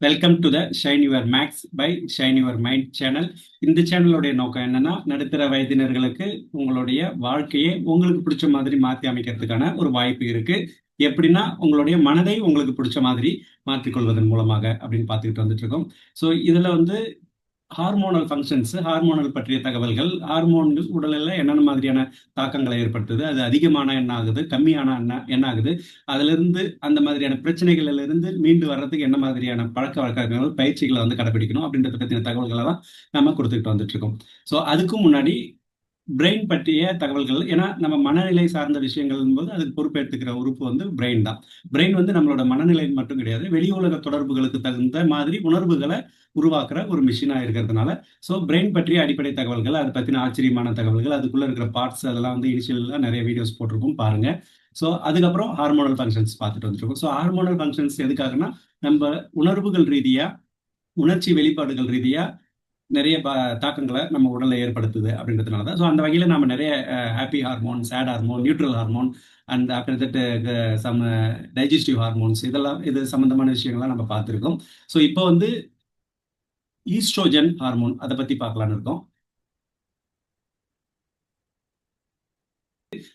Welcome to the shine your max by shine your mind channel இந்த சேனலுடைய நோக்கம் என்னன்னா நடுத்தர வயதினர்களுக்கு உங்களுடைய வாழ்க்கையை உங்களுக்கு பிடிச்ச மாதிரி மாற்றி அமைக்கிறதுக்கான ஒரு வாய்ப்பு இருக்கு. எப்படின்னா உங்களுடைய மனதை உங்களுக்கு பிடிச்ச மாதிரி மாற்றிக்கொள்வதன் மூலமாக அப்படின்னு பார்த்துக்கிட்டு வந்துட்டு இருக்கோம். ஸோ இதுல வந்து ஹார்மோனல் ஃபங்க்ஷன்ஸ் ஹார்மோனல் பற்றிய தகவல்கள் ஹார்மோன் உடலில் என்னென்ன மாதிரியான தாக்கங்களை ஏற்படுத்துது அது அதிகமான என்ன ஆகுது கம்மியான என்ன என்ன ஆகுது அதிலிருந்து அந்த மாதிரியான பிரச்சனைகள்ல இருந்து மீண்டு வர்றதுக்கு என்ன மாதிரியான பழக்க வழக்கங்கள் பயிற்சிகளை வந்து கடைபிடிக்கணும் அப்படின்றத பற்றின தகவல்களை தான் நம்ம கொடுத்துக்கிட்டு வந்துட்டு இருக்கோம். ஸோ அதுக்கும் முன்னாடி பிரெயின் பற்றிய தகவல்கள். ஏன்னா நம்ம மனநிலை சார்ந்த விஷயங்கள் போது அதுக்கு பொறுப்பேற்றுக்கிற உறுப்பு வந்து பிரெயின் தான். பிரெயின் வந்து நம்மளோட மனநிலை மட்டும் கிடையாது. வெளி உலக தொடர்புகளுக்கு தகுந்த மாதிரி உணர்வுகளை உருவாக்குற ஒரு மிஷினாக இருக்கிறதுனால. ஸோ பிரெயின் பற்றிய அடிப்படை தகவல்கள் அதை பற்றின ஆச்சரியமான தகவல்கள் அதுக்குள்ளே இருக்கிற பார்ட்ஸ் அதெல்லாம் வந்து இனிஷியலாக நிறைய வீடியோஸ் போட்டிருக்கும் பாருங்க. ஸோ அதுக்கப்புறம் ஹார்மோனல் ஃபங்க்ஷன்ஸ் பார்த்துட்டு வந்துருக்கோம். ஸோ ஹார்மோனல் ஃபங்க்ஷன்ஸ் எதுக்காகனா நம்ம உணர்வுகள் ரீதியாக உணர்ச்சி வெளிப்பாடுகள் ரீதியாக நிறைய தாக்கங்களை நம்ம உடலில் ஏற்படுத்துது அப்படின்றதுனால தான் ஸோ அந்த வகையில் நம்ம நிறைய happy hormone sad hormone neutral hormone and after that some digestive hormones இதெல்லாம் இது சம்மந்தமான விஷயங்கள்லாம் நம்ம பார்த்துருக்கோம். ஸோ இப்போ வந்து ஈஸ்ட்ரோஜன் ஹார்மோன் அதை பற்றி பார்க்கலான்னு இருக்கோம்.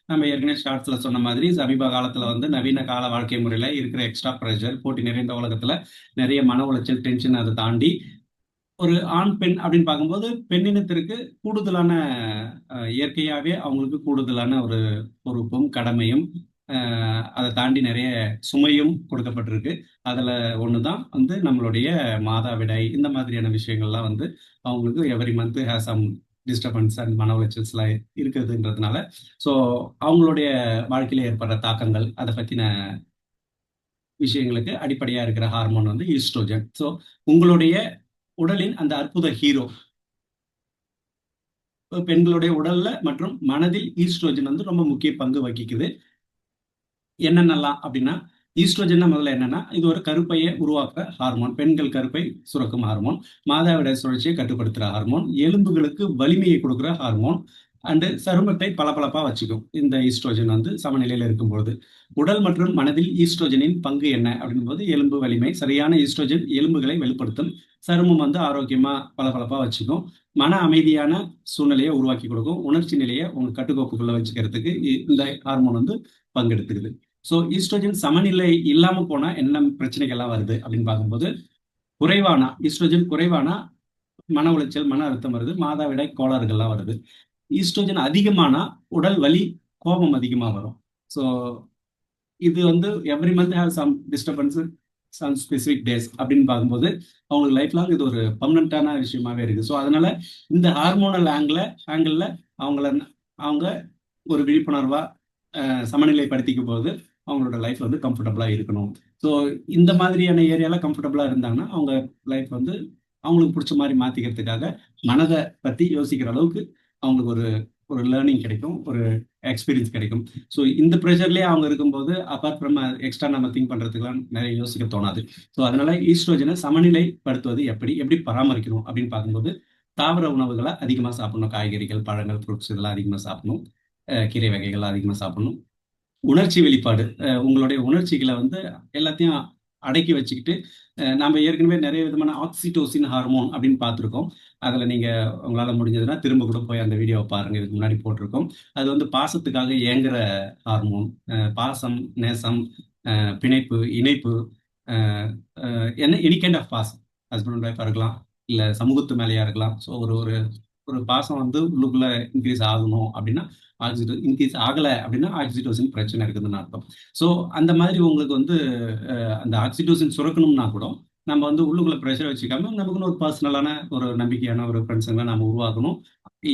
நம்ம ஏற்கனவே ஷார்ட்ஸ்ல சொன்ன மாதிரி சமீப காலத்துல வந்து நவீன கால வாழ்க்கை முறையில இருக்கிற எக்ஸ்ட்ரா ப்ரெஷர் போட்டி நிறைந்த உலகத்துல நிறைய மன உளைச்சல் டென்ஷன் அதை தாண்டி ஒரு ஆண் பெண் அப்படின்னு பார்க்கும்போது பெண்ணினத்திற்கு கூடுதலான இயற்கையாகவே அவங்களுக்கு கூடுதலான ஒரு பொறுப்பும் கடமையும் அதை தாண்டி நிறைய சுமையும் கொடுக்கப்பட்டிருக்கு. அதில் ஒன்று தான் வந்து நம்மளுடைய மாதாவிடாய் இந்த மாதிரியான விஷயங்கள்லாம் வந்து அவங்களுக்கு every month has some disturbance and மன உளைச்சல்ஸ்லாம் இருக்குதுன்றதுனால ஸோ அவங்களுடைய வாழ்க்கையில் ஏற்படுற தாக்கங்கள் அதை பற்றின விஷயங்களுக்கு அடிப்படையாக இருக்கிற ஹார்மோன் வந்து ஈஸ்ட்ரோஜன் ஸோ உங்களுடைய உடலின் அந்த அற்புத ஹீரோ பெண்களுடைய உடல்ல மற்றும் மனதில் ஈஸ்ட்ரோஜன் வந்து ரொம்ப முக்கிய பங்கு வகிக்குது. என்னென்னலாம் அப்படின்னா ஈஸ்ட்ரோஜன் முதல்ல என்னன்னா இது ஒரு கருப்பையை உருவாக்குற ஹார்மோன் பெண்கள் கருப்பை சுரக்கும் ஹார்மோன் மாதாவிட சுழற்சியை கட்டுப்படுத்துகிற ஹார்மோன் எலும்புகளுக்கு வலிமையை கொடுக்குற ஹார்மோன் அண்டு சருமத்தை பளபளப்பாக வச்சுக்கும். இந்த ஈஸ்ட்ரோஜன் வந்து சமநிலையில் இருக்கும்பொழுது. உடல் மற்றும் மனதில் ஈஸ்ட்ரோஜனின் பங்கு என்ன? அப்படிங்கும்போது எலும்பு வலிமை சரியான ஈஸ்ட்ரோஜன் எலும்புகளை வெளிப்படுத்தும். சருமம் வந்து ஆரோக்கியமாக பளபளப்பாக வச்சுக்கும். மன அமைதியான சூழ்நிலையை உருவாக்கி கொடுக்கும். உணர்ச்சி நிலையை உங்கள் கட்டுக்கோப்புக்குள்ள வச்சுக்கிறதுக்கு இந்த ஹார்மோன் வந்து பங்கெடுத்துக்குது. ஸோ ஈஸ்ட்ரோஜன் சமநிலை இல்லாமல் போனால் என்ன பிரச்சனைகள்லாம் வருது அப்படின்னு பார்க்கும்போது குறைவானா? ஈஸ்ட்ரோஜன் குறைவானா? மன உளைச்சல் மன அழுத்தம் வருது. மாதாவிடாய் கோளாறுகள்லாம் வருது. ஈஸ்ட்ரோஜன் அதிகமானா உடல் வலி கோபம் அதிகமாக வரும். ஸோ இது வந்து every month have some disturbance some specific days அப்படின்னு பார்க்கும்போது அவங்களுக்கு லைஃப் லாங் இது ஒரு பர்மனண்டான விஷயமாவே இருக்கு ஸோ அதனால இந்த ஹார்மோனல் ஆங்கிள் ஆங்கிளில் அவங்கள அவங்க ஒரு விழிப்புணர்வா சமநிலைப்படுத்திக்கும் போது அவங்களோட லைஃப் வந்து கம்ஃபர்டபுளா இருக்கணும். ஸோ இந்த மாதிரியான ஏரியால கம்ஃபர்டபுளா இருந்தாங்கன்னா அவங்க லைஃப் வந்து அவங்களுக்கு பிடிச்ச மாதிரி மாத்திக்கிறதுக்காக மனதை பத்தி யோசிக்கிற அளவுக்கு அவங்களுக்கு ஒரு ஒரு லேர்னிங் கிடைக்கும் ஒரு எக்ஸ்பீரியன்ஸ் கிடைக்கும். ஸோ இந்த ப்ரெஷர்லேயே அவங்க இருக்கும்போது அப்பார்ட் ஃப்ரம் எக்ஸ்ட்ரா நம்ம திங்க் பண்ணுறதுக்குலாம் நிறைய யோசிக்க தோணாது. ஸோ அதனால ஈஸ்ட்ரோஜனை சமநிலைப்படுத்துவது எப்படி எப்படி பராமரிக்கணும் அப்படின்னு பார்க்கும்போது தாவர உணவுகளை அதிகமாக சாப்பிடணும். காய்கறிகள் பழங்கள் ஃப்ரூட்ஸ் இதெல்லாம் அதிகமாக சாப்பிடணும். கீரை வகைகள் அதிகமாக சாப்பிடணும். உணர்ச்சி வெளிப்பாடு உங்களுடைய உணர்ச்சிகளை வந்து எல்லாத்தையும் அடக்கி வச்சுக்கிட்டு நம்ம ஏற்கனவே நிறைய விதமான ஆக்சிடோசின் ஹார்மோன் அப்படின்னு பார்த்துருக்கோம். அதில் நீங்கள் உங்களால் முடிஞ்சதுன்னா திரும்ப கூட போய் அந்த வீடியோவை பாருங்கள் இதுக்கு முன்னாடி போட்டிருக்கோம். அது வந்து பாசத்துக்காக ஏங்குற ஹார்மோன் பாசம் நேசம் பிணைப்பு இணைப்பு என்ன எனி கைண்ட் ஆஃப் பாசம். ஹஸ்பண்ட் ஒய்ஃபாக இருக்கலாம் இல்லை சமூகத்து மேலேயா இருக்கலாம். ஸோ ஒரு ஒரு ஒரு பாசம் வந்து உள்ளுக்குள்ளே இன்க்ரீஸ் ஆகணும் அப்படின்னா ஆக்சிடோ இன்கேஸ் ஆகலை அப்படின்னா ஆக்சிடோசின் பிரச்சனை இருக்குதுன்னு அர்த்தம். ஸோ அந்த மாதிரி உங்களுக்கு வந்து அந்த ஆக்சிடோசின் சுரக்கணும்னா கூட நம்ம வந்து உள்ளுக்குள்ள ப்ரெஷர் வச்சுக்காம நமக்குன்னு ஒரு பர்சனலான ஒரு நம்பிக்கையான ஒரு ஃப்ரெண்ட்ஸுங்களை நம்ம உருவாக்கணும்.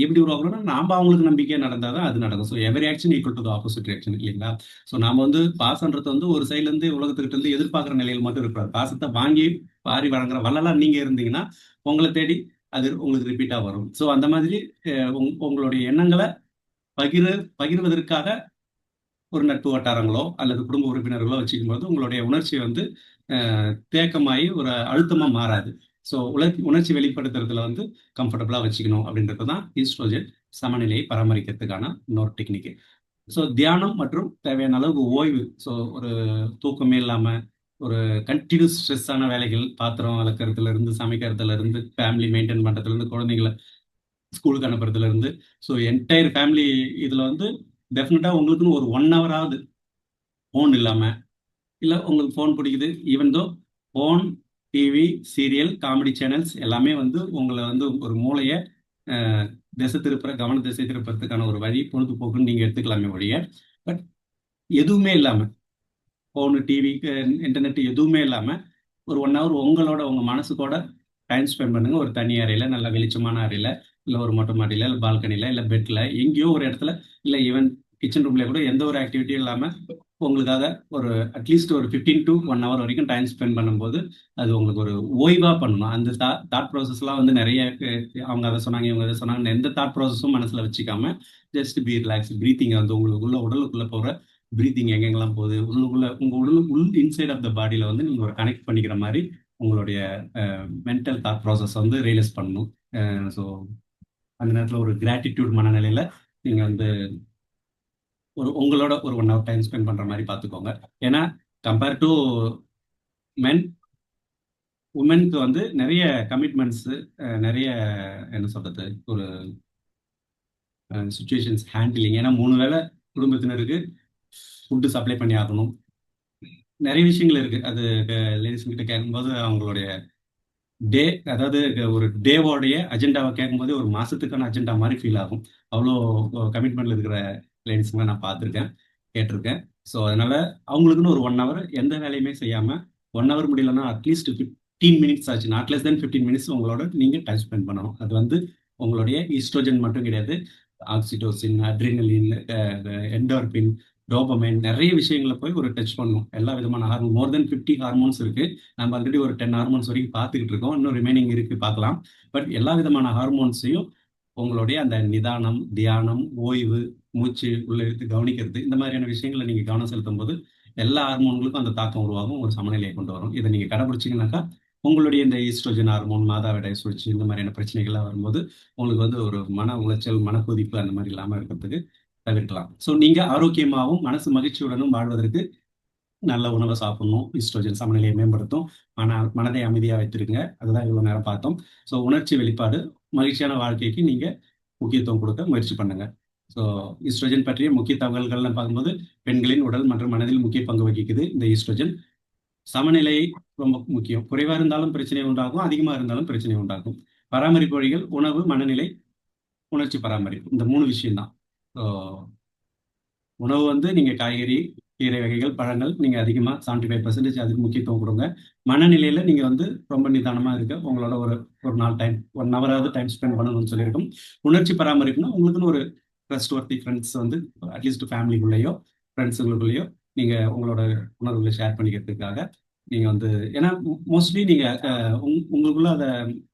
எப்படி உருவாக்கணும்னா நாம அவங்களுக்கு நம்பிக்கையாக நடந்தால் தான் அது நடக்கும். So every action equal to opposite reaction இல்லைங்களா? ஸோ நம்ம வந்து பாசன்றது வந்து ஒரு சைட்லேருந்து உலகத்துக்கிட்ட இருந்து எதிர்பார்க்குற நிலையில் மட்டும் இருக்காது பாசத்தை வாங்கி பாரி வழங்குற வள்ளலாம் நீங்கள் இருந்தீங்கன்னா உங்களை தேடி அது உங்களுக்கு ரிப்பீட்டாக வரும். ஸோ அந்த மாதிரி உங்களுடைய எண்ணங்களை பகிர பகிர்வதற்காக ஒரு நட்பு வட்டாரங்களோ அல்லது குடும்ப உறுப்பினர்களோ வச்சுக்கும் போது உங்களுடைய உணர்ச்சி வந்து தேக்கமாகி ஒரு அழுத்தமாக மாறாது. ஸோ உணர்ச்சி உணர்ச்சி வெளிப்படுத்துறதுல வந்து கம்ஃபர்டபுளாக வச்சுக்கணும் அப்படின்றது தான் ஈஸ்ட்ரோஜன் சமநிலையை பராமரிக்கிறதுக்கான இன்னொரு டெக்னிக்கு ஸோ தியானம் மற்றும் தேவையான அளவுக்கு ஓய்வு. ஸோ ஒரு தூக்கமே இல்லாமல் ஒரு கண்டினியூஸ் ஸ்ட்ரெஸ்ஸான வேலைகள் பாத்திரம் வளர்க்குறதுல இருந்து சமைக்கிறதுல இருந்து ஃபேமிலி மெயின்டைன் பண்ணுறதுல இருந்து குழந்தைங்களை ஸ்கூலுக்கு அனுப்புறதுல இருந்து ஸோ என்டையர் ஃபேமிலி இதில் வந்து டெஃபினட்டாக உங்களுக்குன்னு ஒரு ஒன் ஹவராவது ஃபோன் இல்லாமல் இல்லை உங்களுக்கு ஃபோன் பிடிக்குது. Even though phone TV serial comedy channels எல்லாமே வந்து உங்களை வந்து ஒரு மூளையை திசை திருப்புற கவன திசை திருப்புறதுக்கான ஒரு வழி பொழுதுபோக்குன்னு நீங்கள் எடுத்துக்கலாமே ஒழிய. பட் எதுவுமே இல்லாமல் ஃபோனு டிவி இன்டர்நெட் எதுவுமே இல்லாமல் ஒரு ஒன் ஹவர் உங்களோட உங்கள் மனசுக்கூட டைம் ஸ்பெண்ட் பண்ணுங்க. ஒரு தனி அறையில் நல்ல வெளிச்சமான அறையில். இல்லை ஒரு மொட்டை மாடியில் இல்லை பால்கனியில் இல்லை பெட்டில் எங்கேயோ ஒரு இடத்துல இல்லை ஈவன் கிச்சன் ரூம்லேயே கூட எந்த ஒரு ஆக்டிவிட்டியும் இல்லாமல் உங்களுக்காக ஒரு அட்லீஸ்ட் ஒரு ஃபிஃப்டீன் டு ஒன் ஹவர் வரைக்கும் டைம் ஸ்பெண்ட் பண்ணும்போது அது உங்களுக்கு ஒரு ஓய்வாக பண்ணணும். அந்த தா தாட் ப்ராசஸ்லாம் வந்து நிறைய அவங்க அதை சொன்னாங்க இவங்க அதை சொன்னாங்க எந்த தாட் ப்ராசஸும் மனசில் வச்சுக்காம ஜஸ்ட் பி ரிலாக்ஸ் ப்ரீத்திங் வந்து உங்களுக்குள்ள உடலுக்குள்ளே போகிற ப்ரீத்திங் எங்கெங்கெல்லாம் போகுது உள்ளுக்குள்ள உங்கள் உடல் உள் இன்சைட் ஆஃப் த பாடியில் வந்து நீங்கள் ஒரு கனெக்ட் பண்ணிக்கிற மாதிரி உங்களுடைய மென்டல் தாட் ப்ராசஸ் வந்து ரியலைஸ் பண்ணணும். ஸோ அந்த நேரத்தில் ஒரு கிராட்டிடியூட் மனநிலையில் நீங்கள் வந்து ஒரு உங்களோட ஒரு ஒன் ஹவர் டைம் ஸ்பெண்ட் பண்ணுற மாதிரி பார்த்துக்கோங்க ஏன்னா கம்பேர் டு மென் உமனுக்கு வந்து நிறைய கமிட்மெண்ட்ஸு நிறைய என்ன சொல்கிறது ஒரு சுச்சுவேஷன்ஸ் ஹேண்டிலிங் ஏன்னா மூணு வேளை குடும்பத்தினருக்கு ஃபுட்டு சப்ளை பண்ணி ஆகணும். நிறைய விஷயங்கள் இருக்குது அது லேடிஸ் கிட்ட கேட்கும்போது அவங்களுடைய டே அதாவது ஒரு டேவோடைய அஜெண்டாவை கேட்கும்போது ஒரு மாசத்துக்கான அஜெண்டா மாதிரி ஃபீல் ஆகும். அவ்வளோ கமிட்மெண்ட்ல இருக்கிற லேடிஸ்ங்க நான் பார்த்துருக்கேன் கேட்டிருக்கேன். ஸோ அதனால அவங்களுக்குன்னு ஒரு ஒன் ஹவர் எந்த வேலையுமே செய்யாம ஒன் ஹவர் முடியலன்னா அட்லீஸ்ட் ஃபிஃப்டீன் மினிட்ஸ் ஆச்சு. Not less then fifteen minutes உங்களோட நீங்க டைம் ஸ்பெண்ட் பண்ணணும். அது வந்து உங்களுடைய ஈஸ்ட்ரோஜன் மட்டும் கிடையாது. ஆக்சிடோசின் அட்ரினலின் எண்டோர்பின் டோபமைன் நிறைய விஷயங்களை போய் ஒரு டச் பண்ணும். எல்லா விதமான hormone more then fifty hormones இருக்கு. நம்ம ஆல்ரெடி ஒரு டென் ஹார்மோன்ஸ் வரைக்கும் பார்த்துக்கிட்டு இருக்கோம். இன்னும் ரிமைனிங் இருக்கு பார்க்கலாம். பட் எல்லா விதமான ஹார்மோன்ஸையும் உங்களுடைய அந்த நிதானம் தியானம் ஓய்வு மூச்சு உள்ள எடுத்து கவனிக்கிறது இந்த மாதிரியான விஷயங்களை நீங்க கவனம் செலுத்தும் போது எல்லா ஹார்மோன்களுக்கும் அந்த தாக்கம் உருவாகும். ஒரு சமநிலையை கொண்டு வரும். இதை நீங்க கடைபிடிச்சீங்கன்னாக்கா உங்களுடைய இந்த ஈஸ்ட்ரோஜன் ஹார்மோன் மாதாவிடை சுழற்சி இந்த மாதிரியான பிரச்சனைகள்லாம் வரும்போது உங்களுக்கு வந்து ஒரு மன உளைச்சல் மன கொதிப்பு அந்த மாதிரி இல்லாமல் இருக்கிறதுக்கு தவிர்க்கலாம். ஸோ நீங்க ஆரோக்கியமாகவும் மனசு மகிழ்ச்சியுடனும் வாழ்வதற்கு நல்ல உணவை சாப்பிடணும். ஈஸ்ட்ரோஜன் சமநிலையை மேம்படுத்தும். மன மனதை அமைதியாக வைத்திருங்க. அதுதான் இவ்வளோ நேரம் பார்த்தோம். ஸோ உணர்ச்சி வெளிப்பாடு மகிழ்ச்சியான வாழ்க்கைக்கு நீங்க முக்கியத்துவம் கொடுக்க முயற்சி பண்ணுங்க. ஸோ ஈஸ்ட்ரோஜன் பற்றிய முக்கிய தகவல்கள்லாம் பார்க்கும்போது பெண்களின் உடல் மற்றும் மனதில் முக்கிய பங்கு வகிக்குது இந்த ஈஸ்ட்ரோஜன் சமநிலை ரொம்ப முக்கியம். குறைவாக இருந்தாலும் பிரச்சனை உண்டாகும் அதிகமாக இருந்தாலும் பிரச்சனை உண்டாகும். பராமரிப்பு வழிகள் உணவு மனநிலை உணர்ச்சி பராமரிப்பு. இந்த மூணு விஷயம்தான். உணவு வந்து நீங்கள் காய்கறி கீரை வகைகள் பழங்கள் நீங்கள் அதிகமாக செவன்டி ஃபைவ் பர்சன்டேஜ் அதுக்கு முக்கியத்துவம் கொடுங்க. மனநிலையில் நீங்கள் வந்து ரொம்ப நிதானமாக இருக்க உங்களோட ஒரு ஒரு நாள் டைம் ஒன் ஹவராவது டைம் ஸ்பெண்ட் பண்ணணும்னு சொல்லியிருக்கோம். உணர்ச்சி பராமரிப்புனா உங்களுக்குன்னு ஒரு ட்ரஸ்ட் ஒர்த்தி ஃப்ரெண்ட்ஸ் வந்து அட்லீஸ்ட் ஃபேமிலிக்குள்ளேயோ ஃப்ரெண்ட்ஸுங்களுக்குள்ளேயோ நீங்கள் உங்களோட உணர்வுகளை ஷேர் பண்ணிக்கிறதுக்காக நீங்கள் வந்து ஏன்னா மோஸ்ட்லி நீங்கள் உங் உங்களுக்குள்ள அதை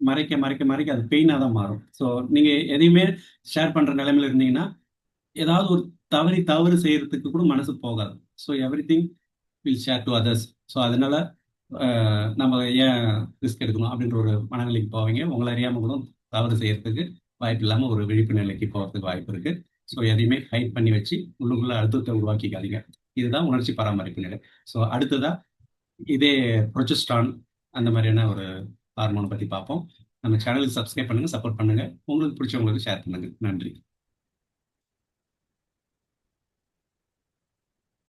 மறைக்க மறைக்க மறைக்க அது பெயினாக தான் மாறும். ஸோ நீங்கள் எதையுமே ஷேர் பண்ணுற நிலைமையில இருந்தீங்கன்னா ஏதாவது ஒரு தவறி தவறு செய்யறதுக்கு கூட மனசு போகாது. So everything will share to others so அதனால நம்ம ஏன் ரிஸ்க் எடுக்கணும் அப்படின்ற ஒரு மனநிலைக்கு போவீங்க. உங்களை அறியாம கூட தவறு செய்யறதுக்கு வாய்ப்பு இல்லாமல் ஒரு விழிப்பு நிலைக்கு போகிறதுக்கு வாய்ப்பு இருக்கு. ஸோ எதையுமே ஹைட் பண்ணி வச்சு உள்ளுக்குள்ள அழுத்தத்தை உருவாக்கிக்காதீங்க. இதுதான் உணர்ச்சி பராமரிப்பு நிலை. ஸோ அடுத்ததா இதே ப்ரொஜெஸ்டான் அந்த மாதிரியான ஒரு ஹார்மோனை பற்றி பார்ப்போம். நம்ம சேனலுக்கு சப்ஸ்கிரைப் பண்ணுங்கள் சப்போர்ட் பண்ணுங்க. உங்களுக்கு பிடிச்சவங்களுக்கு ஷேர் பண்ணுங்கள் நன்றி.